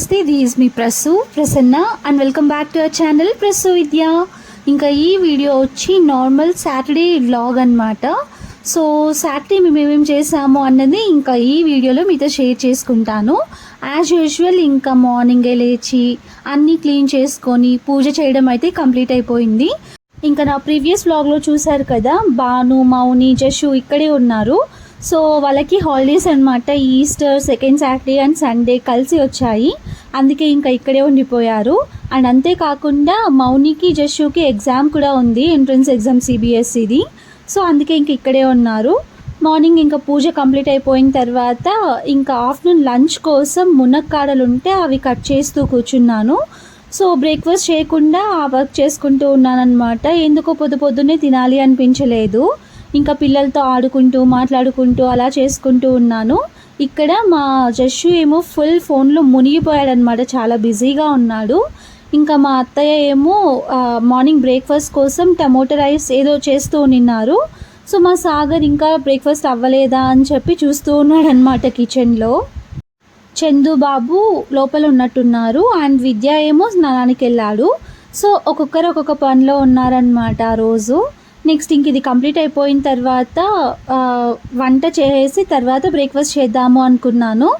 నమస్తే this me Prasu Prasanna and welcome back to our channel Prasu Vidya ఇంకా ఈ video వచ్చి normal Saturday vlog అన్నమాట. So Saturday మేము ఏమేమి చేసాము అన్నది ఇంకా ఈ వీడియోలో మీతో షేర్ చేసుకుంటాను. యాజ్ యూజువల్ ఇంకా మార్నింగే లేచి అన్నీ క్లీన్ చేసుకొని పూజ చేయడం అయితే కంప్లీట్ అయిపోయింది. ఇంకా నా ప్రీవియస్ వ్లాగ్లో చూశారు కదా బాను మౌని జషు ఇక్కడే ఉన్నారు. సో వాళ్ళకి హాలిడేస్ అనమాట Easter second Saturday and Sunday కలిసి వచ్చాయి. అందుకే ఇంకా ఇక్కడే ఉండిపోయారు. అండ్ అంతేకాకుండా మౌనికి జషుకి ఎగ్జామ్ కూడా ఉంది ఎంట్రన్స్ ఎగ్జామ్ సిబిఎస్ఈది సో అందుకే ఇంక ఇక్కడే ఉన్నారు. మార్నింగ్ ఇంకా పూజ కంప్లీట్ అయిపోయిన తర్వాత ఇంకా ఆఫ్టర్నూన్ లంచ్ కోసం మునక్కాడలు ఉంటే అవి కట్ చేస్తూ కూర్చున్నాను. సో బ్రేక్ఫాస్ట్ చేయకుండా ఆ వర్క్ చేసుకుంటూ ఉన్నానన్నమాట. ఎందుకో పొద్దు పొద్దున్నే తినాలి అనిపించలేదు. ఇంకా పిల్లలతో ఆడుకుంటూ మాట్లాడుకుంటూ అలా చేసుకుంటూ ఉన్నాను. ఇక్కడ మా జస్సు ఏమో ఫుల్ ఫోన్లో మునిగిపోయాడనమాట చాలా బిజీగా ఉన్నాడు. ఇంకా మా అత్తయ్య ఏమో మార్నింగ్ బ్రేక్ఫాస్ట్ కోసం టమోటా రైస్ ఏదో చేస్తూ నిన్నారు. సో మా సాగర్ ఇంకా బ్రేక్ఫాస్ట్ అవ్వలేదా అని చెప్పి చూస్తూ ఉన్నాడు అనమాట కిచెన్లో. చందు బాబు లోపల ఉన్నట్టున్నారు అండ్ విద్య ఏమో స్నానానికి వెళ్ళాడు. సో ఒక్కొక్కరు ఒక్కొక్క పనిలో ఉన్నారనమాట ఆ రోజు. నెక్స్ట్ ఇంక ఇది కంప్లీట్ అయిపోయిన తర్వాత వంట చేసి తర్వాత బ్రేక్ఫాస్ట్ చేద్దాము అనుకున్నాను.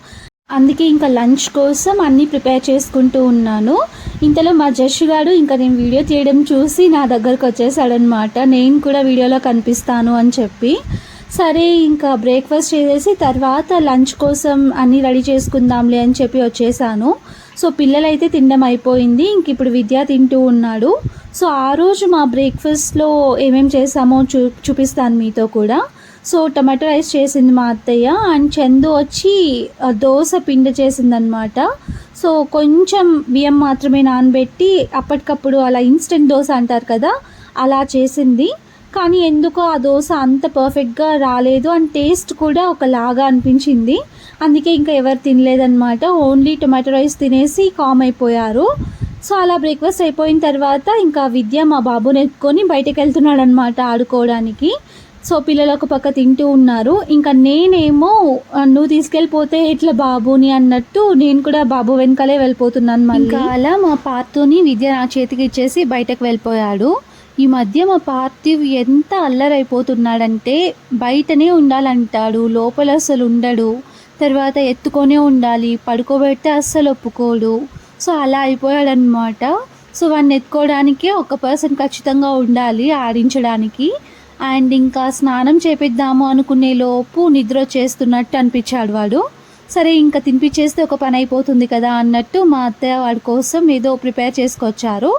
అందుకే ఇంకా లంచ్ కోసం అన్నీ ప్రిపేర్ చేసుకుంటూ ఉన్నాను. ఇంతలో మా జష్ గారు ఇంకా నేను వీడియో తీయడం చూసి నా దగ్గరకు వచ్చేసాడనమాట నేను కూడా వీడియోలో కనిపిస్తాను అని చెప్పి. సరే ఇంకా బ్రేక్ఫాస్ట్ చేసేసి తర్వాత లంచ్ కోసం అన్నీ రెడీ చేసుకుందాంలే అని చెప్పి వచ్చేసాను. సో పిల్లలైతే తినడం అయిపోయింది. ఇంక ఇప్పుడు విద్య తింటూ ఉన్నాడు. సో ఆ రోజు మా బ్రేక్ఫాస్ట్లో ఏమేం చేసామో చూ చూపిస్తాను మీతో కూడా. సో టమాటో రైస్ చేసింది మా అత్తయ్య అండ్ చందు వచ్చి దోశ పిండి చేసిందనమాట సో కొంచెం బియ్యం మాత్రమే నానబెట్టి అప్పటికప్పుడు అలా ఇన్స్టెంట్ దోశ అంటారు కదా అలా చేసింది. కానీ ఎందుకో ఆ దోశ అంత పర్ఫెక్ట్గా రాలేదు అండ్ టేస్ట్ కూడా ఒకలాగా అనిపించింది. అందుకే ఇంకా ఎవరు తినలేదన్నమాట. ఓన్లీ టొమాటో రైస్ తినేసి కామ్ అయిపోయారు. సో అలా బ్రేక్ఫాస్ట్ అయిపోయిన తర్వాత ఇంకా విద్య మా బాబుని ఎత్తుకొని బయటకు వెళ్తున్నాడు అనమాట ఆడుకోవడానికి. సో పిల్లలు ఒక పక్క తింటూ ఉన్నారు. ఇంకా నేనేమో నువ్వు తీసుకెళ్ళిపోతే ఇట్లా బాబుని అన్నట్టు నేను కూడా బాబు వెనకాలే వెళ్ళిపోతున్నాను మళ్ళీ. ఇంకా అలా మా పార్తోని విద్య నా చేతికి ఇచ్చేసి బయటకు వెళ్ళిపోయాడు. ఈ మధ్య మా పార్థివ్ ఎంత అల్లరైపోతున్నాడంటే బయటనే ఉండాలంటాడు లోపల అసలు ఉండడు. తర్వాత ఎత్తుకొనే ఉండాలి పడుకోబెడితే అస్సలు ఒప్పుకోడు. సో అలా అయిపోయాడనమాట సో వాడిని ఎత్తుకోవడానికి ఒక పర్సన్ ఖచ్చితంగా ఉండాలి ఆడించడానికి. అండ్ ఇంకా స్నానం చేపిద్దాము అనుకునే లోపు నిద్ర చేస్తున్నట్టు అనిపించాడు వాడు. సరే ఇంకా తినిపించేస్తే ఒక పని అయిపోతుంది కదా అన్నట్టు మా అత్తయ్య వాడి కోసం ఏదో ప్రిపేర్ చేసుకొచ్చారు.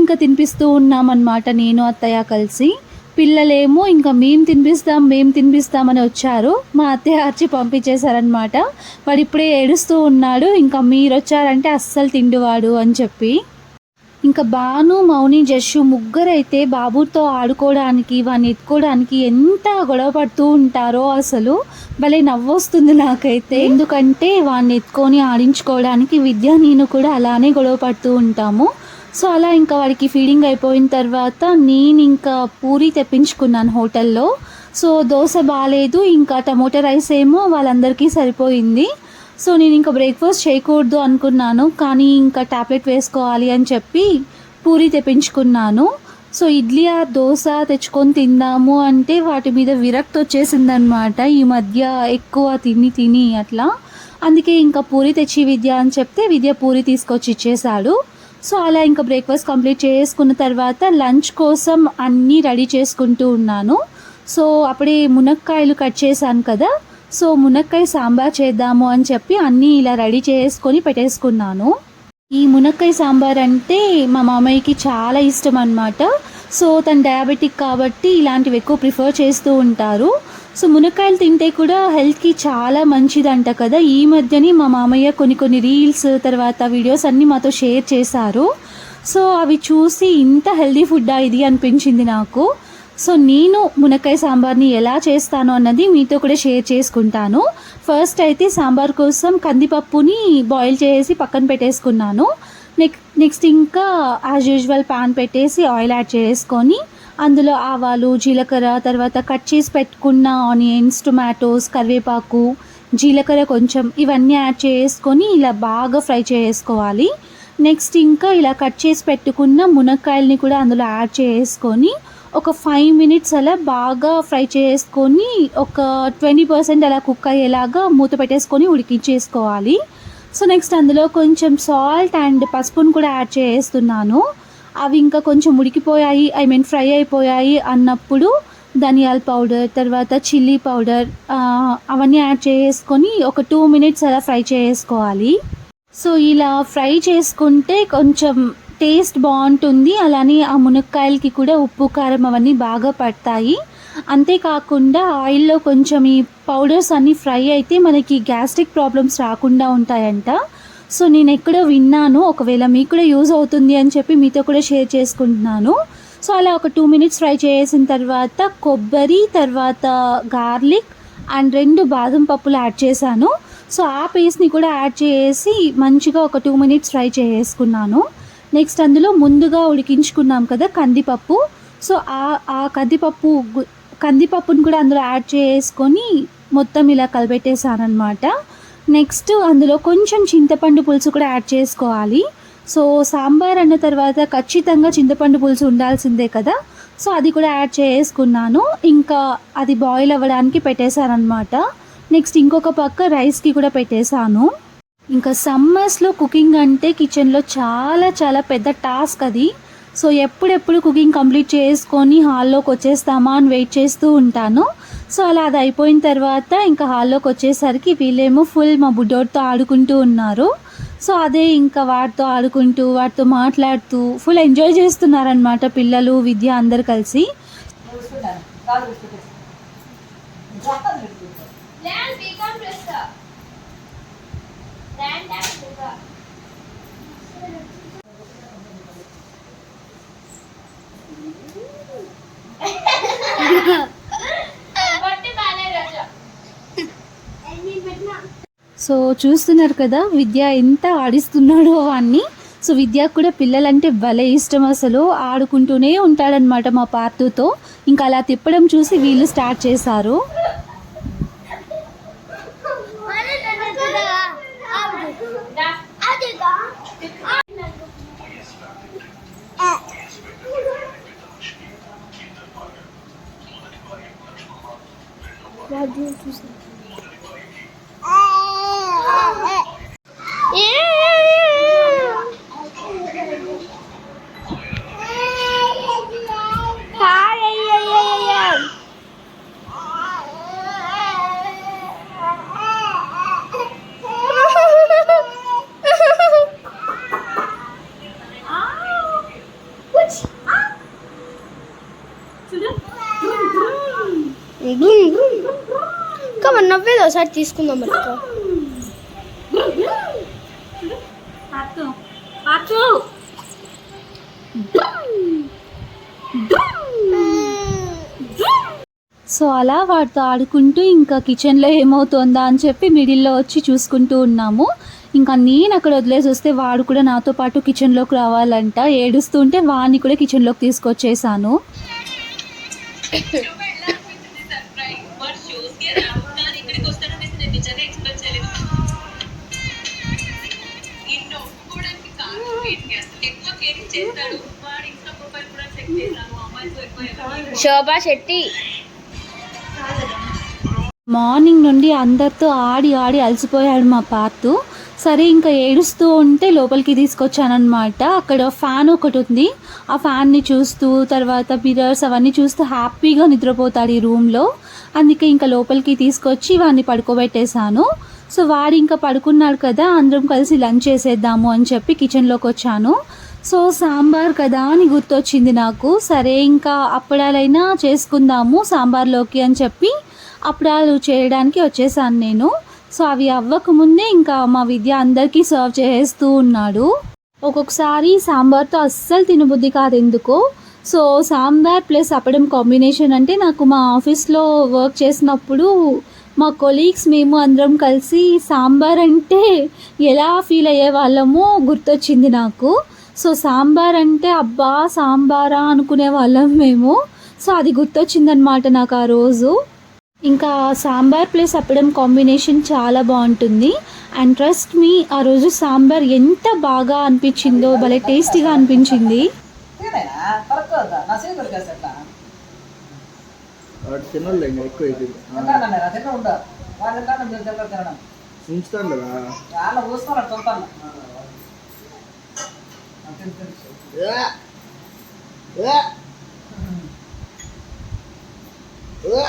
ఇంకా తినిపిస్తూ ఉన్నామన్నమాట నేను అత్తయ్య కలిసి. పిల్లలేమో ఇంకా మేము తినిపిస్తాం మేము తినిపిస్తామని వచ్చారు. మా అత్తయ్య అర్చి పంపించేశారనమాట వాడు ఇప్పుడే ఏడుస్తూ ఉన్నాడు ఇంకా మీరు వచ్చారంటే అస్సలు తిండివాడు అని చెప్పి. ఇంకా బాను మౌని జస్సు ముగ్గురైతే బాబుతో ఆడుకోవడానికి వాడిని ఎత్తుకోవడానికి ఎంత గొడవ పడుతూ ఉంటారో అసలు భలే నవ్వొస్తుంది నాకైతే. ఎందుకంటే వాడిని ఎత్తుకొని ఆడించుకోవడానికి విద్య నేను కూడా అలానే గొడవ పడుతూ ఉంటాము. సో అలా ఇంకా వాడికి ఫీడింగ్ అయిపోయిన తర్వాత నేను ఇంకా పూరి తెప్పించుకున్నాను హోటల్లో. సో దోశ బాగాలేదు ఇంకా టమోటా రైస్ ఏమో వాళ్ళందరికీ సరిపోయింది. సో నేను ఇంకా బ్రేక్ఫాస్ట్ చేయకూడదు అనుకున్నాను కానీ ఇంకా టాబ్లెట్ వేసుకోవాలి అని చెప్పి పూరి తెప్పించుకున్నాను. సో ఇడ్లీ ఆ దోశ తెచ్చుకొని తిందాము అంటే వాటి మీద విరక్తి వచ్చేసిందనమాట ఈ మధ్య ఎక్కువ తిని తిని అట్లా. అందుకే ఇంకా పూరి తెచ్చి విద్య అని చెప్తే విద్య పూరి తీసుకొచ్చి ఇచ్చేసాడు సో అలా ఇంకా బ్రేక్ఫాస్ట్ కంప్లీట్ చేసుకున్న తర్వాత లంచ్ కోసం అన్నీ రెడీ చేసుకుంటూ ఉన్నాను. సో అప్పుడే మునక్కాయలు కట్ చేశాను కదా. సో మునక్కాయ సాంబార్ చేద్దాము అని చెప్పి అన్నీ ఇలా రెడీ చేసుకొని పెట్టేసుకున్నాను. ఈ మునక్కాయ సాంబార్ అంటే మా మామయ్యకి చాలా ఇష్టం అన్నమాట. సో తను డయాబెటిక్ కాబట్టి ఇలాంటివి ఎక్కువ ప్రిఫర్ చేస్తూ ఉంటారు. సో మునక్కాయలు తింటే కూడా హెల్త్కి చాలా మంచిదంట కదా. ఈ మధ్యని మా మామయ్య కొన్ని కొన్ని రీల్స్ తర్వాత వీడియోస్ అన్నీ మాతో షేర్ చేశారు. సో అవి చూసి ఇంత హెల్దీ ఫుడ్డా ఇది అనిపించింది నాకు. సో నేను మునక్కాయ సాంబార్ని ఎలా చేస్తాను అన్నది మీతో కూడా షేర్ చేసుకుంటాను. ఫస్ట్ అయితే సాంబార్ కోసం కందిపప్పుని బాయిల్ చేసి పక్కన పెట్టేసుకున్నాను. నెక్ నెక్స్ట్ ఇంకా యాజ్ యూజువల్ పాన్ పెట్టేసి ఆయిల్ యాడ్ చేసుకొని అందులో ఆవాలు జీలకర్ర తర్వాత కట్ చేసి పెట్టుకున్న ఆనియన్స్ టొమాటోస్ కరివేపాకు జీలకర్ర కొంచెం ఇవన్నీ యాడ్ చేసుకొని ఇలా బాగా ఫ్రై చేసుకోవాలి. నెక్స్ట్ ఇంకా ఇలా కట్ చేసి పెట్టుకున్న మునక్కాయలని కూడా అందులో యాడ్ చేసుకొని ఒక ఫైవ్ మినిట్స్ అలా బాగా ఫ్రై చేసుకొని ఒక ట్వంటీ పర్సెంట్ అలా కుక్ అయ్యేలాగా మూత పెట్టేసుకొని ఉడికించేసుకోవాలి. సో నెక్స్ట్ అందులో కొంచెం సాల్ట్ అండ్ పసుపును కూడా యాడ్ చేస్తున్నాను. అవి ఇంకా కొంచెం ఉడికిపోయాయి ఐ మీన్ ఫ్రై అయిపోయాయి అన్నప్పుడు ధనియాల పౌడర్ తర్వాత చిల్లీ పౌడర్ అవన్నీ యాడ్ చేసుకొని ఒక టూ మినిట్స్ అలా ఫ్రై చేసుకోవాలి. సో ఇలా ఫ్రై చేసుకుంటే కొంచెం టేస్ట్ బాగుంటుంది. అలానే ఆ మునక్కాయలకి కూడా ఉప్పు కారం అవన్నీ బాగా పడతాయి. అంతేకాకుండా ఆయిల్లో కొంచెం ఈ పౌడర్స్ అన్నీ ఫ్రై అయితే మనకి గ్యాస్ట్రిక్ ప్రాబ్లమ్స్ రాకుండా ఉంటాయంట. సో నేను ఎక్కడో విన్నాను ఒకవేళ మీకు కూడా యూజ్ అవుతుంది అని చెప్పి మీతో కూడా షేర్ చేసుకుంటున్నాను. సో అలా ఒక టూ మినిట్స్ ఫ్రై చేసిన తర్వాత కొబ్బరి తర్వాత గార్లిక్ అండ్ రెండు బాదం పప్పులు యాడ్ చేశాను. సో ఆ పేస్ట్ని కూడా యాడ్ చేసి మంచిగా ఒక టూ మినిట్స్ ఫ్రై చేసుకున్నాను. నెక్స్ట్ అందులో ముందుగా ఉడికించుకున్నాం కదా కందిపప్పు. సో ఆ ఆ కందిపప్పు కందిపప్పును కూడా అందులో యాడ్ చేసుకొని మొత్తం ఇలా కలిపెట్టేసాను అనమాట నెక్స్ట్ అందులో కొంచెం చింతపండు పులుసు కూడా యాడ్ చేసుకోవాలి. సో సాంబార్ అన్న తర్వాత ఖచ్చితంగా చింతపండు పులుసు ఉండాల్సిందే కదా. సో అది కూడా యాడ్ చేసుకున్నాను. ఇంకా అది బాయిల్ అవ్వడానికి పెట్టేశానమాట నెక్స్ట్ ఇంకొక పక్క రైస్కి కూడా పెట్టేశాను. ఇంకా సమ్మర్స్లో కుకింగ్ అంటే కిచెన్లో చాలా చాలా పెద్ద టాస్క్ అది. సో ఎప్పుడెప్పుడు కుకింగ్ కంప్లీట్ చేసుకొని హాల్లోకి వచ్చేస్తామా అని వెయిట్ చేస్తూ ఉంటాను. సో అలా అది అయిపోయిన తర్వాత ఇంకా హాల్లోకి వచ్చేసరికి వీళ్ళేమో ఫుల్ మా బుడ్డోడితో ఆడుకుంటూ ఉన్నారు సో అదే ఇంకా వాటితో ఆడుకుంటూ వాటితో మాట్లాడుతూ ఫుల్ ఎంజాయ్ చేస్తున్నారనమాట పిల్లలు విద్య అందరు కలిసి Yeah become Rasta. Land and Buddha. బట్టి బాలే రాజా ఎన్ని పెట్టినా సో చూస్తున్నారు కదా విద్య ఎంత ఆడిస్తున్నాడో వాడిని సో విద్యకు కూడా పిల్లలంటే భలే ఇష్టం అసలు. ఆడుకుంటూనే ఉంటాడనమాట మా పార్తుతో ఇంకా అలా తిప్పడం చూసి వీళ్ళు స్టార్ట్ చేశారు. Come on, non vedo se ti scudo. So అలా వాటితో ఆడుకుంటూ ఇంకా కిచెన్లో ఏమవుతుందా అని చెప్పి మిడిల్లో వచ్చి చూసుకుంటూ ఉన్నాము. ఇంకా నేను అక్కడ వదిలేసి వస్తే వాడు కూడా నాతో పాటు కిచెన్లోకి రావాలంట. ఏడుస్తూ ఉంటే వాడిని కూడా కిచెన్లోకి తీసుకొచ్చేసాను. శోభా శెట్టి. మార్నింగ్ నుండి అందరితో ఆడి ఆడి అలసిపోయాడు మా పాతు సరే ఇంకా ఏడుస్తూ ఉంటే లోపలికి తీసుకొచ్చానమాట అక్కడ ఫ్యాన్ ఒకటి ఉంది. ఆ ఫ్యాన్ని చూస్తూ తర్వాత మిరర్స్ అవన్నీ చూస్తూ హ్యాపీగా నిద్రపోతాడు ఈ రూమ్లో. అందుకే ఇంకా లోపలికి తీసుకొచ్చి వాడిని పడుకోబెట్టేశాను. సో వాడు ఇంకా పడుకున్నాడు కదా అందరం కలిసి లంచ్ చేసేద్దాము అని చెప్పి కిచెన్లోకి వచ్చాను. సో సాంబార్ కదా అని గుర్తొచ్చింది నాకు. సరే ఇంకా అప్పడాలైనా చేసుకుందాము సాంబార్లోకి అని చెప్పి అప్పడాలు చేయడానికి వచ్చేసాను నేను. సో అవి అవ్వకముందే ఇంకా మా విద్య అందరికీ సర్వ్ చేస్తూ ఉన్నాడు. ఒక్కొక్కసారి సాంబార్తో అస్సలు తినబుద్ధి కాదు ఎందుకో. సో సాంబార్ ప్లస్ అప్పడం కాంబినేషన్ అంటే నాకు మా ఆఫీస్లో వర్క్ చేసినప్పుడు మా కొలీగ్స్ మేము అందరం కలిసి సాంబార్ అంటే ఎలా ఫీల్ అయ్యే వాళ్ళమో గుర్తొచ్చింది నాకు. సో సాంబార్ అంటే అబ్బా సాంబారా అనుకునే వాళ్ళం మేము. సో అది గుర్తొచ్చిందనమాట నాకు ఆ రోజు. ఇంకా సాంబార్ ప్లస్ అప్పడం కాంబినేషన్ చాలా బాగుంటుంది. అండ్ ట్రస్ట్ మీ ఆ రోజు సాంబార్ ఎంత బాగా అనిపించిందో భలే టేస్టీగా అనిపించింది. ఉంచుతాను కదా చాలా చూస్తాను చూస్తాను తిని తిని ఏ! ఏ! ఏ!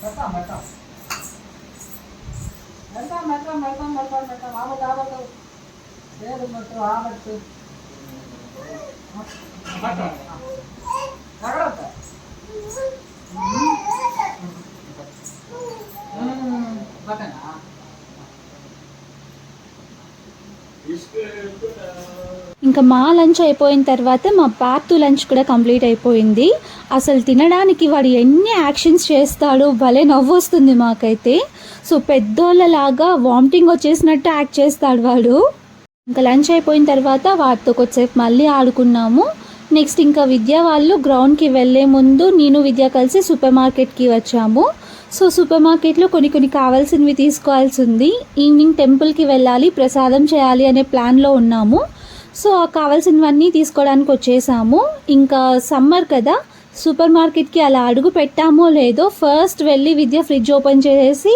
పెడతాం పెడతాం పెడతాం పెడతాం పెడతాం పెడతాం పెడతాం ఆపదు ఆపదు లేదు పెట్టు ఆపట్టు జాగ్రత్త బట్టనా ఇంకా మా లంచ్ అయిపోయిన తర్వాత మా పార్ట్ లంచ్ కూడా కంప్లీట్ అయిపోయింది. అసలు తినడానికి వాడు ఎన్ని యాక్షన్స్ చేస్తాడో భలే నవ్వు వస్తుంది మాకైతే. సో పెద్దోళ్ళలాగా వామిటింగ్ వచ్చేసినట్టు యాక్ట్ చేస్తాడు వాడు. ఇంకా లంచ్ అయిపోయిన తర్వాత వాటితో కొద్దిసేపు మళ్ళీ ఆడుకున్నాము. నెక్స్ట్ ఇంకా విద్య వాళ్ళు గ్రౌండ్కి వెళ్ళే ముందు నేను విద్య కలిసి సూపర్ మార్కెట్కి వచ్చాము. సో సూపర్ మార్కెట్లో కొన్ని కొన్ని కావాల్సినవి తీసుకోవాల్సి ఉంది ఈవినింగ్ టెంపుల్కి వెళ్ళాలి ప్రసాదం చేయాలి అనే ప్లాన్లో ఉన్నాము. సో కావాల్సినవన్నీ తీసుకోవడానికి వచ్చేసాము. ఇంకా సమ్మర్ కదా సూపర్ మార్కెట్కి అలా అడుగు పెట్టామో లేదో ఫస్ట్ వెళ్ళి విద్య ఫ్రిడ్జ్ ఓపెన్ చేసేసి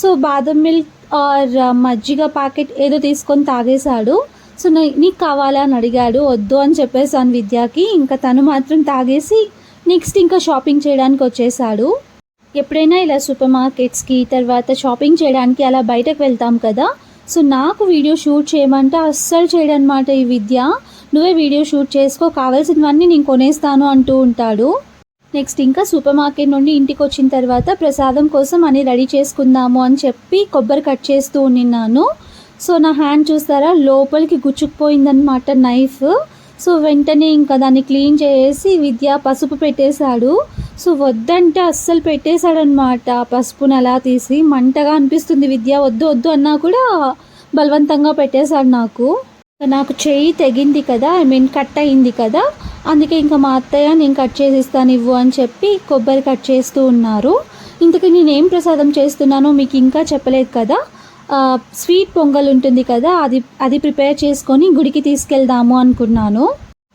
సో బాదం మిల్క్ ఆర్ మజ్జిగ ప్యాకెట్ ఏదో తీసుకొని తాగేశాడు. సో నీకు కావాలా అని అడిగాడు. వద్దు అని చెప్పేసాను విద్యకి. ఇంకా తను మాత్రం తాగేసి నెక్స్ట్ ఇంకా షాపింగ్ చేయడానికి వచ్చేసాడు ఎప్పుడైనా ఇలా సూపర్ మార్కెట్స్కి తర్వాత షాపింగ్ చేయడానికి అలా బయటకు వెళ్తాం కదా. సో నాకు వీడియో షూట్ చేయమంటే అస్సలు చేయడనమాట ఈ విద్య. నువ్వే వీడియో షూట్ చేసుకో. కావాల్సినవన్నీ నేను కొనేస్తాను అంటూ ఉంటాడు. నెక్స్ట్ ఇంకా సూపర్ మార్కెట్ నుండి ఇంటికి వచ్చిన తర్వాత ప్రసాదం కోసం అని రెడీ చేసుకుందాము అని చెప్పి కొబ్బరి కట్ చేస్తూ ఉన్నాను సో నా హ్యాండ్ చూస్తారా? లోపలికి గుచ్చుకుపోయిందనమాట నైఫ్. సో వెంటనే ఇంకా దాన్ని క్లీన్ చేసి విద్య పసుపు పెట్టేశాడు. సో వద్దంటే అస్సలు పెట్టేశాడనమాట పసుపుని అలా తీసి మంటగా అనిపిస్తుంది. విద్య వద్దు వద్దు అన్నా కూడా బలవంతంగా పెట్టేశాడు నాకు. నాకు చెయ్యి తెగింది కదా ఐ మీన్ కట్ అయింది కదా అందుకే ఇంకా మా అత్తయ్య నేను కట్ చేసి ఇస్తాను ఇవ్వు అని చెప్పి కొబ్బరి కట్ చేస్తూ ఉన్నారు. ఇంతకీ నేను ఏం ప్రసాదం చేస్తున్నానో మీకు ఇంకా చెప్పలేదు కదా. స్వీట్ పొంగల్ ఉంటుంది కదా అది అది ప్రిపేర్ చేసుకొని గుడికి తీసుకెళ్దాము అనుకున్నాను.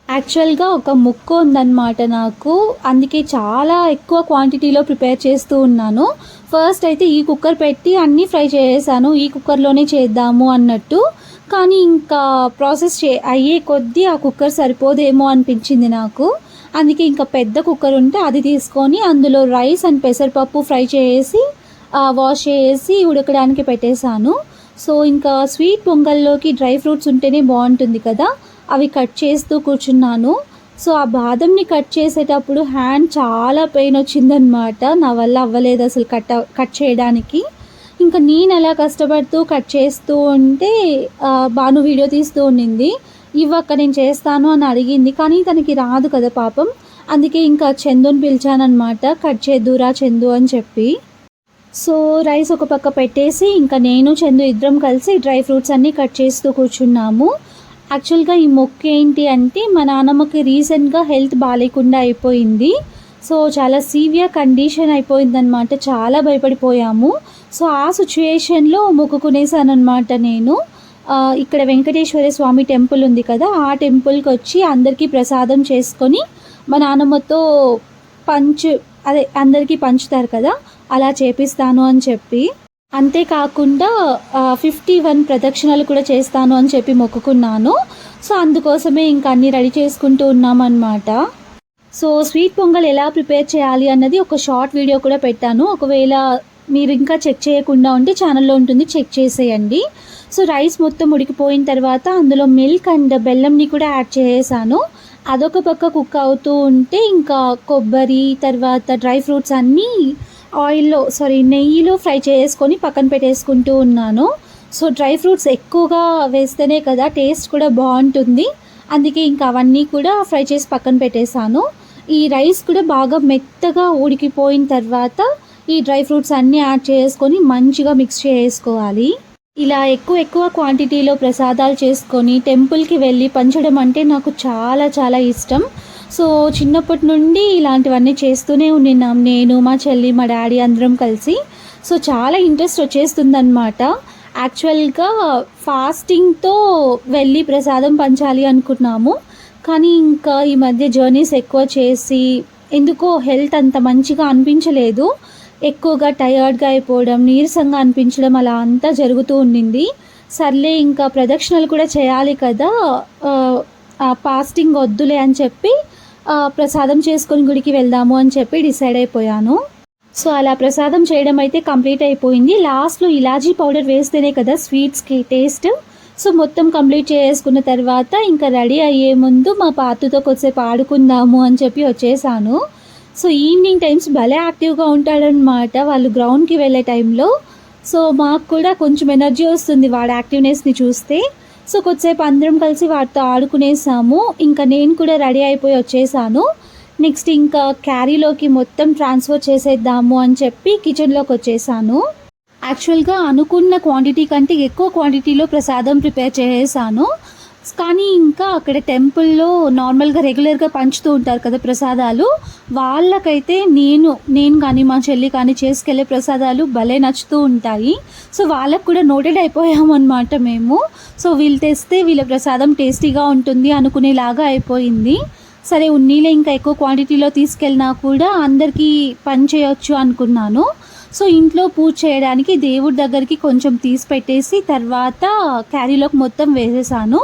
యాక్చువల్గా ఒక ముక్క ఉందన్నమాట నాకు అందుకే చాలా ఎక్కువ క్వాంటిటీలో ప్రిపేర్ చేస్తూ ఉన్నాను. ఫస్ట్ అయితే ఈ కుక్కర్ పెట్టి అన్నీ ఫ్రై చేసేసాను ఈ కుక్కర్లోనే చేద్దాము అన్నట్టు. కానీ ఇంకా ప్రాసెస్ చే అయ్యే కొద్దీ ఆ కుక్కర్ సరిపోదేమో అనిపించింది నాకు. అందుకే ఇంకా పెద్ద కుక్కర్ ఉంటే అది తీసుకొని అందులో రైస్ అండ్ పెసరపప్పు ఫ్రై చేసి వాష్ చేసి ఉడకడానికి పెట్టేశాను. సో ఇంకా స్వీట్ పొంగల్లోకి డ్రై ఫ్రూట్స్ ఉంటేనే బాగుంటుంది కదా. అవి కట్ చేస్తూ కూర్చున్నాను. సో ఆ బాదంని కట్ చేసేటప్పుడు హ్యాండ్ చాలా పెయిన్ వచ్చిందనమాట నా వల్ల అవ్వలేదు అసలు కట్ కట్ చేయడానికి. ఇంకా నేను అలా కష్టపడుతూ కట్ చేస్తూ ఉంటే బాను వీడియో తీస్తూ ఉండింది. ఇవ్వక్క నేను చేస్తాను అని అడిగింది. కానీ తనకి రాదు కదా పాపం. అందుకే ఇంకా చందుని పిలిచానమాట కట్ చేద్దురా చందు అని చెప్పి. సో రైస్ ఒక పక్క పెట్టేసి ఇంకా నేను చందు ఇద్దరం కలిసి డ్రై ఫ్రూట్స్ అన్నీ కట్ చేస్తూ కూర్చున్నాము. యాక్చువల్గా ఈ మొక్క ఏంటి అంటే మా నాన్నమ్మకి రీసెంట్గా హెల్త్ బాగాలేకుండా అయిపోయింది. సో చాలా సీవియర్ కండిషన్ అయిపోయిందనమాట చాలా భయపడిపోయాము. సో ఆ సిచ్యుయేషన్లో మొక్కుకునేసానమాట నేను. ఇక్కడ వెంకటేశ్వర స్వామి టెంపుల్ ఉంది కదా ఆ టెంపుల్కి వచ్చి అందరికీ ప్రసాదం చేసుకొని మా నాన్నమ్మతో పంచు అదే అందరికీ పంచుతారు కదా అలా చేపిస్తాను అని చెప్పి. అంతేకాకుండా ఫిఫ్టీ వన్ ప్రదక్షిణలు కూడా చేస్తాను అని చెప్పి మొక్కుకున్నాను. సో అందుకోసమే ఇంకా అన్నీ రెడీ చేసుకుంటూ ఉన్నామన్నమాట. సో స్వీట్ పొంగల్ ఎలా ప్రిపేర్ చేయాలి అన్నది ఒక షార్ట్ వీడియో కూడా పెట్టాను. ఒకవేళ మీరు ఇంకా చెక్ చేయకుండా ఉంటే ఛానల్లో ఉంటుంది చెక్ చేసేయండి. సో రైస్ మొత్తం ఉడికిపోయిన తర్వాత అందులో మిల్క్ అండ్ బెల్లంని కూడా యాడ్ చేసేసాను. అదొక పక్క కుక్ అవుతూ ఉంటే ఇంకా కొబ్బరి తర్వాత డ్రై ఫ్రూట్స్ అన్నీ ఆయిల్లో సారీ నెయ్యిలో ఫ్రై చేసుకొని పక్కన పెట్టేసుకుంటూ ఉన్నాను. సో డ్రై ఫ్రూట్స్ ఎక్కువగా వేస్తేనే కదా టేస్ట్ కూడా బాగుంటుంది. అందుకే ఇంకా అవన్నీ కూడా ఫ్రై చేసి పక్కన పెట్టేశాను ఈ రైస్ కూడా బాగా మెత్తగా ఉడికిపోయిన తర్వాత ఈ డ్రై ఫ్రూట్స్ అన్నీ యాడ్ చేసుకొని మంచిగా మిక్స్ చేసుకోవాలి. ఇలా ఎక్కువ ఎక్కువ క్వాంటిటీలో ప్రసాదాలు చేసుకొని టెంపుల్కి వెళ్ళి పంచడం అంటే నాకు చాలా చాలా ఇష్టం. సో చిన్నప్పటి నుండి ఇలాంటివన్నీ చేస్తూనే ఉండినాం. నేను మా చెల్లి మా డాడీ అందరం కలిసి. సో చాలా ఇంట్రెస్ట్ వచ్చేస్తుందన్నమాట. యాక్చువల్గా ఫాస్టింగ్తో వెళ్ళి ప్రసాదం పంచాలి అనుకున్నాము. కానీ ఇంకా ఈ మధ్య జర్నీస్ ఎక్కువ చేసి ఎందుకో హెల్త్ అంత మంచిగా అనిపించలేదు. ఎక్కువగా టయర్డ్గా అయిపోవడం నీరసంగా అనిపించడం అలా అంతా జరుగుతూ ఉండింది. సర్లే ఇంకా ప్రదక్షిణలు కూడా చేయాలి కదా. ఫాస్టింగ్ వద్దులే అని చెప్పి ప్రసాదం చేసుకొని గుడికి వెళ్దాము అని చెప్పి డిసైడ్ అయిపోయాను. సో అలా ప్రసాదం చేయడం అయితే కంప్లీట్ అయిపోయింది. లాస్ట్లో ఇలాచీ పౌడర్ వేస్తేనే కదా స్వీట్స్కి టేస్ట్ సో మొత్తం కంప్లీట్ చేసుకున్న తర్వాత ఇంకా రెడీ అయ్యే ముందు మా పాతతో కొద్దిసేపు ఆడుకుందాము అని చెప్పి వచ్చేసాను. సో ఈవినింగ్ టైమ్స్ భలే యాక్టివ్గా ఉంటాడనమాట వాళ్ళు గ్రౌండ్కి వెళ్ళే టైంలో. సో మాకు కూడా కొంచెం ఎనర్జీ వస్తుంది వాడి యాక్టివ్నెస్ని చూస్తే. సో కొద్దిసేపు అందరం కలిసి వాటితో ఆడుకునేసాము. ఇంకా నేను కూడా రెడీ అయిపోయి వచ్చేసాను. నెక్స్ట్ ఇంకా క్యారీలోకి మొత్తం ట్రాన్స్ఫర్ చేసేద్దాము అని చెప్పి కిచెన్లోకి వచ్చేసాను. యాక్చువల్గా అనుకున్న క్వాంటిటీ కంటే ఎక్కువ క్వాంటిటీలో ప్రసాదం ప్రిపేర్ చేసేసాను. కానీ ఇంకా అక్కడ టెంపుల్లో నార్మల్గా రెగ్యులర్గా పంచుతూ ఉంటారు కదా ప్రసాదాలు. వాళ్ళకైతే నేను నేను కానీ మా చెల్లి కానీ చేసుకెళ్ళే ప్రసాదాలు భలే నచ్చుతూ ఉంటాయి. సో వాళ్ళకు కూడా నోటెడ్ అయిపోయాము అనమాట మేము. సో వీళ్ళు తెస్తే వీళ్ళ ప్రసాదం టేస్టీగా ఉంటుంది అనుకునేలాగా అయిపోయింది. సరే ఉన్నీలే ఇంకా ఎక్కువ క్వాంటిటీలో తీసుకెళ్ళినా కూడా అందరికీ పని చేయొచ్చు అనుకున్నాను. సో ఇంట్లో పూజ చేయడానికి దేవుడి దగ్గరికి కొంచెం తీసి పెట్టేసి తర్వాత క్యారీలోకి మొత్తం వేసేసాను.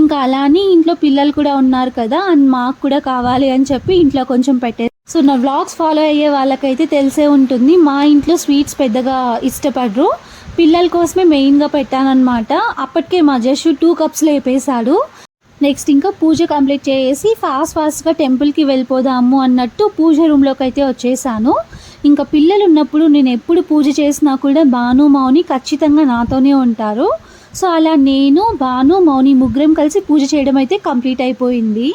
ఇంకా అలా అని ఇంట్లో పిల్లలు కూడా ఉన్నారు కదా అండ్ మాకు కూడా కావాలి అని చెప్పి ఇంట్లో కొంచెం పెట్టే సో నా వ్లాగ్స్ ఫాలో అయ్యే వాళ్ళకైతే తెలిసే ఉంటుంది. మా ఇంట్లో స్వీట్స్ పెద్దగా ఇష్టపడరు. పిల్లల కోసమే మెయిన్గా పెట్టానమాట అప్పటికే మా జస్ట్ టూ కప్స్ లేపేశాడు నెక్స్ట్ ఇంకా పూజ కంప్లీట్ చేసి ఫాస్ట్ ఫాస్ట్గా టెంపుల్కి వెళ్ళిపోదాము అన్నట్టు పూజ రూమ్లోకి అయితే వచ్చేసాను. ఇంకా పిల్లలు ఉన్నప్పుడు నేను ఎప్పుడు పూజ చేసినా కూడా భాను మౌని ఖచ్చితంగా నాతోనే ఉంటారు. సో అలా నేను భాను మౌని ముగ్గురం కలిసి పూజ చేయడం అయితే కంప్లీట్ అయిపోయింది.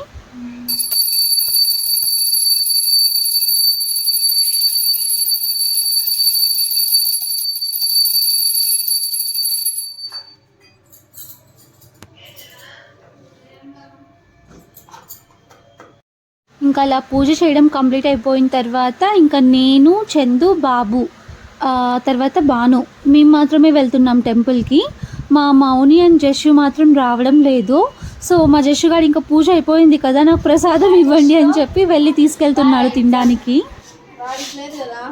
ఇంకా అలా పూజ చేయడం కంప్లీట్ అయిపోయిన తర్వాత ఇంకా నేను చందు బాబు తర్వాత బాను మేము మాత్రమే వెళ్తున్నాం టెంపుల్కి. మా మౌని అండ్ జస్సు మాత్రం రావడం లేదు. సో మా జస్సు గారు ఇంకా పూజ అయిపోయింది కదా నాకు ప్రసాదం ఇవ్వండి అని చెప్పి వెళ్ళి తీసుకెళ్తున్నాడు తినడానికి. వాడికి లేదు కదా?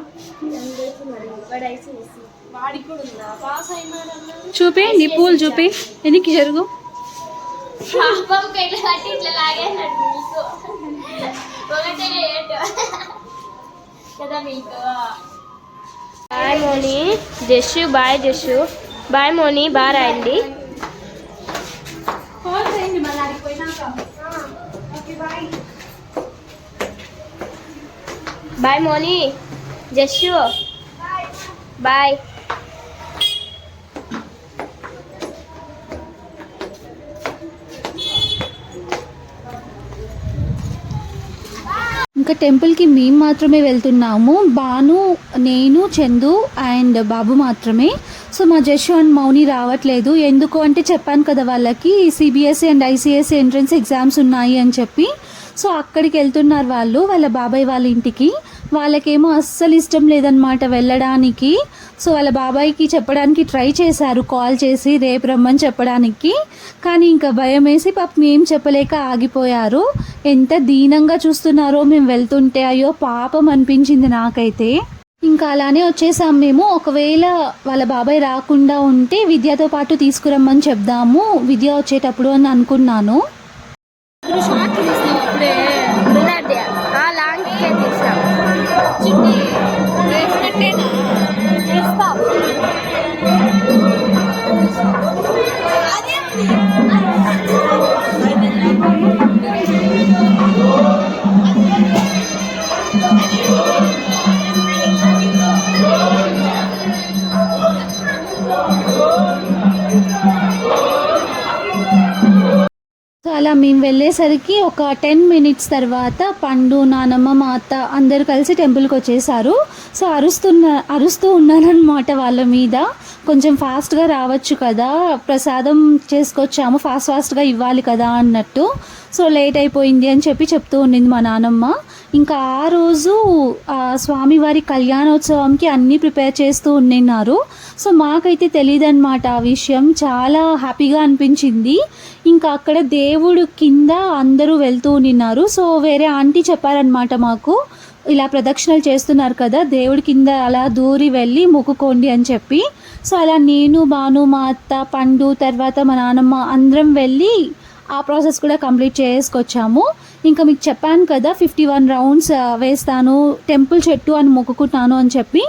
వాడికి కూడా ఉందా పాస్ అయినాడు చూపి నీ పూలు చూపి ఎనికి జరుగు బాయ్ మోని జస్సు బాయ్ జస్సు బాయ్ మోని బాగా రాయండి బాయ్. మోని జస్సు బాయ్. ఇంకా టెంపుల్కి మేము మాత్రమే వెళ్తున్నాము. బాను నేను చందు అండ్ బాబు మాత్రమే. సో మా జషు అండ్ మౌని రావట్లేదు. ఎందుకు అంటే చెప్పాను కదా వాళ్ళకి CBSE and ICSE entrance exams ఉన్నాయి అని చెప్పి. సో అక్కడికి వెళ్తున్నారు వాళ్ళు వాళ్ళ బాబాయ్ వాళ్ళ ఇంటికి. వాళ్ళకేమో అస్సలు ఇష్టం లేదనమాట వెళ్ళడానికి. సో వాళ్ళ బాబాయ్కి చెప్పడానికి ట్రై చేశారు కాల్ చేసి రేపు రమ్మని చెప్పడానికి. కానీ ఇంకా భయం వేసి పాపం ఏం చెప్పలేక ఆగిపోయారు. ఎంత దీనంగా చూస్తున్నారో మేము వెళ్తుంటే అయ్యో పాపం అనిపించింది నాకైతే. ఇంకా అలానే వచ్చేసాం మేము. ఒకవేళ వాళ్ళ బాబాయ్ రాకుండా ఉంటే విద్యతో పాటు తీసుకురమ్మని చెప్దాము. విద్య వచ్చేటప్పుడు అని అనుకున్నాను. లాంగ్ అలా మేము వెళ్ళేసరికి ఒక టెన్ మినిట్స్ తర్వాత పండు నానమ్మ మా అత్త అందరు కలిసి టెంపుల్కి వచ్చేసారు. సో అరుస్తున్న అరుస్తూ ఉన్నారనమాట వాళ్ళ మీద. కొంచెం ఫాస్ట్గా రావచ్చు కదా ప్రసాదం చేసుకొచ్చాము ఫాస్ట్ ఫాస్ట్గా ఇవ్వాలి కదా అన్నట్టు. సో లేట్ అయిపోయింది అని చెప్పి చెప్తూ ఉండింది మా నానమ్మ. ఇంకా ఆ రోజు స్వామివారి కళ్యాణోత్సవంకి అన్నీ ప్రిపేర్ చేస్తూ ఉండినారు సో మాకైతే తెలియదన్నమాట ఆ విషయం. చాలా హ్యాపీగా అనిపించింది. ఇంకా అక్కడ దేవుడు కింద అందరూ వెళ్తూ ఉన్నారు సో వేరే ఆంటీ చెప్పారనమాట మాకు ఇలా ప్రదక్షిణలు చేస్తున్నారు కదా దేవుడి కింద అలా దూరి వెళ్ళి మొక్కుకోండి అని చెప్పి. సో అలా నేను బాను మా అత్త పండు తర్వాత మా నాన్నమ్మ అందరం వెళ్ళి ఆ ప్రాసెస్ కూడా కంప్లీట్ చేసుకొచ్చాము. ఇంకా మీకు చెప్పాను కదా ఫిఫ్టీ వన్ రౌండ్స్ వేస్తాను టెంపుల్ చెట్టు అని మొక్కుకుంటాను అని చెప్పి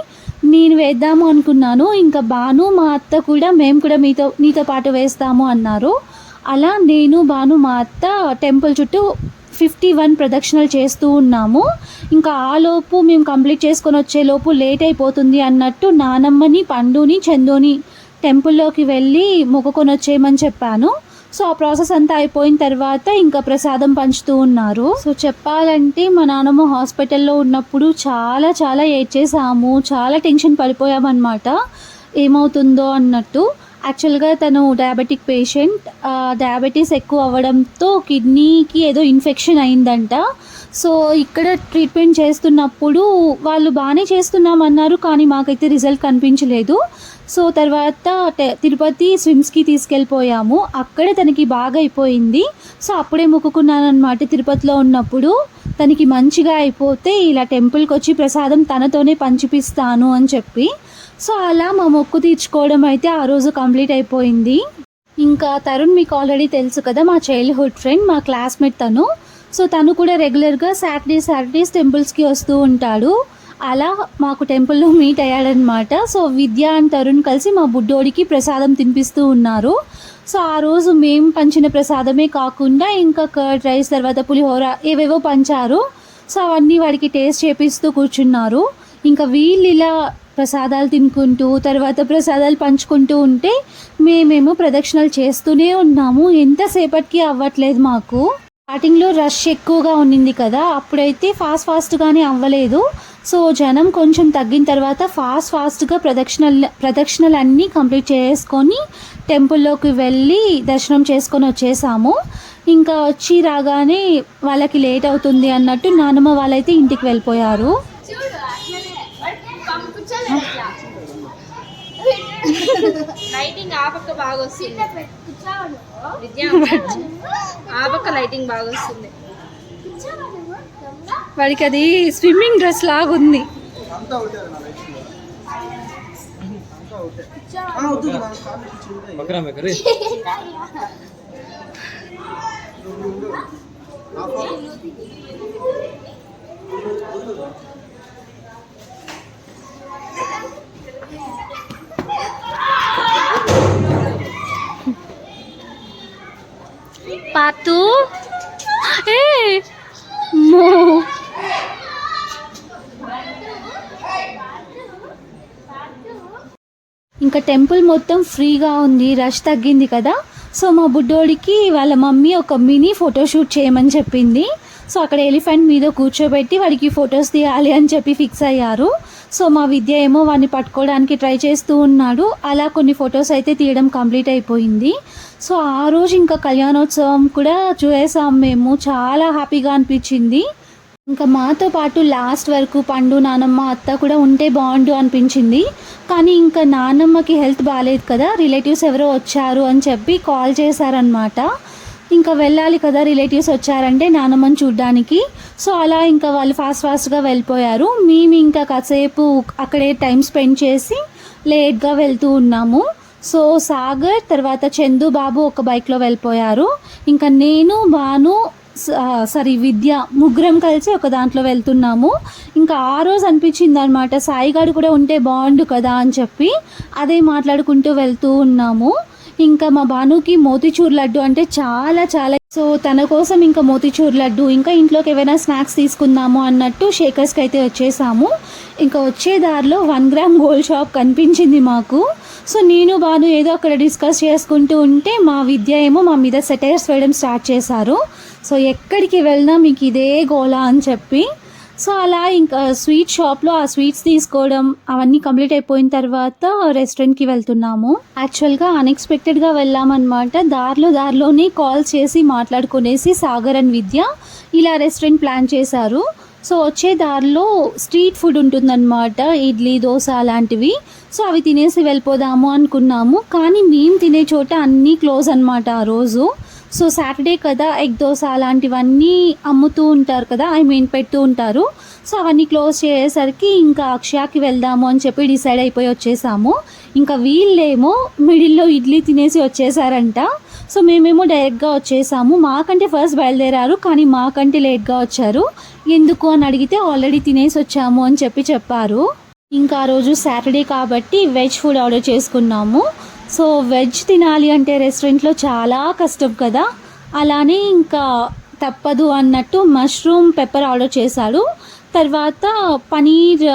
నేను వేద్దాము అనుకున్నాను. ఇంకా బాను మా అత్త కూడా మేము కూడా మీతో నీతో పాటు వేస్తాము అన్నారు. అలా నేను బాను మా అత్త టెంపుల్ చుట్టూ ఫిఫ్టీ వన్ ప్రదక్షిణలు చేస్తూ ఉన్నాము. ఇంకా ఆ లోపు మేము కంప్లీట్ చేసుకొని వచ్చే లోపు లేట్ అయిపోతుంది అన్నట్టు నానమ్మని పండుని చందుని టెంపుల్లోకి వెళ్ళి మొక్కుకొని వచ్చేయమని చెప్పాను. సో ఆ ప్రాసెస్ అంతా అయిపోయిన తర్వాత ఇంకా ప్రసాదం పంచుతూ ఉన్నారు. సో చెప్పాలంటే మా నాన్నమ్మ హాస్పిటల్లో ఉన్నప్పుడు చాలా చాలా ఏడ్చేసాము చాలా టెన్షన్ పడిపోయామన్నమాట. ఏమవుతుందో అన్నట్టు. యాక్చువల్గా తను డయాబెటిక్ పేషెంట్ డయాబెటీస్ ఎక్కువ అవ్వడంతో కిడ్నీకి ఏదో ఇన్ఫెక్షన్ అయిందంట. సో ఇక్కడ ట్రీట్మెంట్ చేస్తున్నప్పుడు వాళ్ళు బాగానే చేస్తున్నామన్నారు కానీ మాకైతే రిజల్ట్ కనిపించలేదు. సో తర్వాత తిరుపతి స్విమ్స్కి తీసుకెళ్ళిపోయాము. అక్కడే తనకి బాగా అయిపోయింది. సో అప్పుడే మొక్కుకున్నానమాట తిరుపతిలో ఉన్నప్పుడు తనకి మంచిగా అయిపోతే ఇలా టెంపుల్కి వచ్చి ప్రసాదం తనతోనే పంచిపిస్తాను అని చెప్పి. సో అలా మా మొక్కు తీర్చుకోవడం అయితే ఆ రోజు కంప్లీట్ అయిపోయింది. ఇంకా తరుణ్ మీకు ఆల్రెడీ తెలుసు కదా మా చైల్డ్హుడ్ ఫ్రెండ్ మా క్లాస్మేట్ తను. సో తను కూడా రెగ్యులర్గా సాటర్డే సాటర్డేస్ టెంపుల్స్కి వస్తూ ఉంటాడు. అలా మాకు టెంపుల్లో మీట్ అయ్యాడనమాట సో విద్య అండ్ తరుణ్ కలిసి మా బుడ్డోడికి ప్రసాదం తినిపిస్తూ ఉన్నారు. సో ఆ రోజు మేము పంచిన ప్రసాదమే కాకుండా ఇంకా కర్డ్ రైస్ తర్వాత పులిహోర ఏవేవో పంచారు. సో అవన్నీ వాడికి టేస్ట్ చేపిస్తూ కూర్చున్నారు. ఇంకా వీళ్ళు ఇలా ప్రసాదాలు తినుకుంటూ తర్వాత ప్రసాదాలు పంచుకుంటూ ఉంటే మేమేమో ప్రదక్షిణలు చేస్తూనే ఉన్నాము. ఎంతసేపటికి అవ్వట్లేదు మాకు. స్టార్టింగ్లో రష్ ఎక్కువగా ఉండింది కదా అప్పుడైతే ఫాస్ట్ ఫాస్ట్గానే అవ్వలేదు. సో జనం కొంచెం తగ్గిన తర్వాత ఫాస్ట్ ఫాస్ట్గా ప్రదక్షిణలు ప్రదక్షిణలు అన్నీ కంప్లీట్ చేసుకొని టెంపుల్లోకి వెళ్ళి దర్శనం చేసుకొని వచ్చేసాము. ఇంకా వచ్చి రాగానే వాళ్ళకి లేట్ అవుతుంది అన్నట్టు నానమ్మ వాళ్ళైతే ఇంటికి వెళ్ళిపోయారు. లైటింగ్ ఆ పక్క బాగా ఆ పక్క లైటింగ్ బాగా వస్తుంది వాడికి అది స్విమ్మింగ్ డ్రెస్ లాగుంది. అంతా ఒకటే నా లైఫ్ అంతా ఒకటే ఆ, వద్దు నా కాళ్ళు చిన్నవి. నా ఫోన్. పాతు ఏ మో ఇంకా టెంపుల్ మొత్తం ఫ్రీగా ఉంది రష్ తగ్గింది కదా. సో మా బుడ్డోడికి వాళ్ళ మమ్మీ ఒక మినీ ఫోటోషూట్ చేయమని చెప్పింది. సో అక్కడ ఎలిఫెంట్ మీద కూర్చోబెట్టి వాడికి ఫొటోస్ తీయాలి అని చెప్పి ఫిక్స్ అయ్యారు. సో మా విద్య ఏమో వాడిని పట్టుకోవడానికి ట్రై చేస్తూ ఉన్నాడు. అలా కొన్ని ఫొటోస్ అయితే తీయడం కంప్లీట్ అయిపోయింది. సో ఆ రోజు ఇంకా కళ్యాణోత్సవం కూడా చూసేసాం మేము. చాలా హ్యాపీగా అనిపించింది. ఇంకా మాతో పాటు లాస్ట్ వరకు పండు నానమ్మ అత్త కూడా ఉంటే బాగుండు అనిపించింది. కానీ ఇంకా నానమ్మకి హెల్త్ బాగాలేదు కదా రిలేటివ్స్ ఎవరో వచ్చారు అని చెప్పి కాల్ చేశారనమాట ఇంకా వెళ్ళాలి కదా రిలేటివ్స్ వచ్చారంటే నానమ్మని చూడ్డానికి. సో అలా ఇంకా వాళ్ళు ఫాస్ట్ ఫాస్ట్గా వెళ్ళిపోయారు. మేము ఇంకా కాసేపు అక్కడే టైం స్పెండ్ చేసి లేట్గా వెళ్తూ ఉన్నాము. సో సాగర్ తర్వాత చందు బాబు ఒక బైక్లో వెళ్ళిపోయారు. ఇంకా నేను బాను సారీ విద్య ముగ్గురం కలిసి ఒక దాంట్లో వెళ్తున్నాము. ఇంకా ఆ రోజు అనిపించింది అనమాట సాయిగాడు కూడా ఉంటే బాగుండు కదా అని చెప్పి అదే మాట్లాడుకుంటూ వెళ్తూ ఉన్నాము. ఇంకా మా భానుకి మోతిచూర్ లడ్డు అంటే చాలా చాలా సో తన కోసం ఇంకా మోతిచూర్ లడ్డు ఇంకా ఇంట్లోకి ఏమైనా స్నాక్స్ తీసుకుందాము అన్నట్టు షేకర్స్కి అయితే వచ్చేసాము. ఇంకా వచ్చే దారిలో వన్ గ్రామ్ గోల్డ్ షాప్ కనిపించింది మాకు. సో నేను బాను ఏదో అక్కడ డిస్కస్ చేసుకుంటూ ఉంటే మా విద్య ఏమో మా మీద సెటైర్స్ వేయడం స్టార్ట్ చేశారు. సో ఎక్కడికి వెళ్ళినా మీకు ఇదే గోలా అని చెప్పి సో అలా ఇంకా స్వీట్ షాప్లో ఆ స్వీట్స్ తీసుకోవడం అవన్నీ కంప్లీట్ అయిపోయిన తర్వాత రెస్టారెంట్కి వెళ్తున్నాము. యాక్చువల్గా అన్ఎక్స్పెక్టెడ్గా వెళ్ళామన్నమాట. దారిలో దారిలోనే కాల్ చేసి మాట్లాడుకునేసి సాగర్ అండ్ విద్య ఇలా రెస్టారెంట్ ప్లాన్ చేశారు. సో వచ్చే దారిలో స్ట్రీట్ ఫుడ్ ఉంటుందన్నమాట. ఇడ్లీ దోశ అలాంటివి. సో అవి తినేసి వెళ్ళిపోదాము అనుకున్నాము. కానీ మేము తినే చోట అన్నీ క్లోజ్ అనమాట ఆ రోజు. సో సాటర్డే కదా ఎగ్ దోశ అలాంటివన్నీ అమ్ముతూ ఉంటారు కదా ఐ మీన్ పెడుతూ ఉంటారు. సో అవన్నీ క్లోజ్ చేసేసరికి ఇంకా అక్షయాకి వెళ్దాము అని చెప్పి డిసైడ్ అయిపోయి వచ్చేసాము. ఇంకా వీళ్ళేమో మిడిల్లో ఇడ్లీ తినేసి వచ్చేసారంట. సో మేమేమో డైరెక్ట్గా వచ్చేసాము. మాకంటే ఫస్ట్ బయలుదేరారు కానీ మాకంటే లేట్గా వచ్చారు. ఎందుకు అని అడిగితే ఆల్రెడీ తినేసి వచ్చాము అని చెప్పి చెప్పారు. ఇంకా ఆ రోజు సాటర్డే కాబట్టి వెజ్ ఫుడ్ ఆర్డర్ చేసుకున్నాము. సో వెజ్ తినాలి అంటే రెస్టారెంట్లో చాలా కష్టం కదా. అలానే ఇంకా తప్పదు అన్నట్టు మష్రూమ్ పెప్పర్ ఆర్డర్ చేశాడు తర్వాత paneer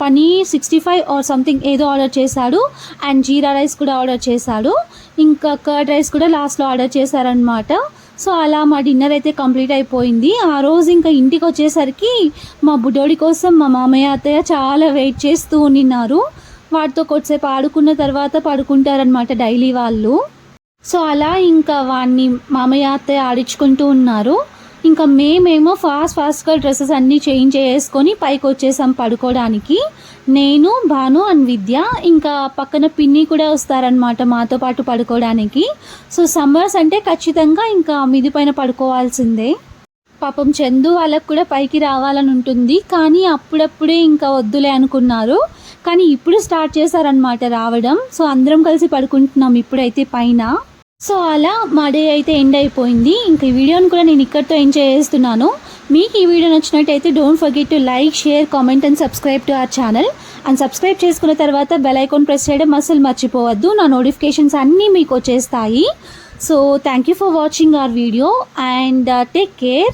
paneer sixty five or something ఏదో ఆర్డర్ చేశాడు అండ్ జీరా రైస్ కూడా ఆర్డర్ చేశాడు ఇంకా కర్డ్ రైస్ కూడా లాస్ట్లో ఆర్డర్ చేశారనమాట సో అలా మా డిన్నర్ అయితే కంప్లీట్ అయిపోయింది. ఆ రోజు ఇంకా ఇంటికి వచ్చేసరికి మా బుడ్డోడి కోసం మా మామయ్య అత్తయ్య చాలా వెయిట్ చేస్తూ ఉన్నారు వాటితో కొద్దిసేపు ఆడుకున్న తర్వాత పడుకుంటారనమాట డైలీ వాళ్ళు. సో అలా ఇంకా వాడిని మామయ్య అత్తయ్య ఆడించుకుంటూ ఉన్నారు. ఇంకా మేమేమో ఫాస్ట్ ఫాస్ట్గా డ్రెస్సెస్ అన్నీ చేంజ్ చేసుకొని పైకి వచ్చేసాం పడుకోవడానికి. నేను భాను అండ్ విద్య ఇంకా పక్కన పిన్ని కూడా వస్తారనమాట మాతో పాటు పడుకోవడానికి. సో సమ్మర్స్ అంటే ఖచ్చితంగా ఇంకా మిది పైన పడుకోవాల్సిందే. పాపం చందు వాళ్ళకు కూడా పైకి రావాలని ఉంటుంది. కానీ అప్పుడప్పుడే ఇంకా వద్దులే అనుకున్నారు. కానీ ఇప్పుడు స్టార్ట్ చేశారనమాట రావడం. సో అందరం కలిసి పడుకుంటున్నాం ఇప్పుడైతే పైన. సో అలా మా డే అయితే ఎండ్ అయిపోయింది. ఇంకా ఈ వీడియోని కూడా నేను ఇక్కడితో ఎంజాయ్ చేస్తున్నాను. మీకు ఈ వీడియో నచ్చినట్టయితే don't forget to like share comment and subscribe to our channel and subscribe చేసుకున్న తర్వాత బెల్ ఐకాన్ ప్రెస్ చేయడం అసలు మర్చిపోవద్దు. నా నోటిఫికేషన్స్ అన్నీ మీకు వచ్చేస్తాయి. So thank you for watching our video and take care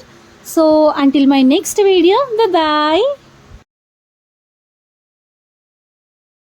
so until my next video bye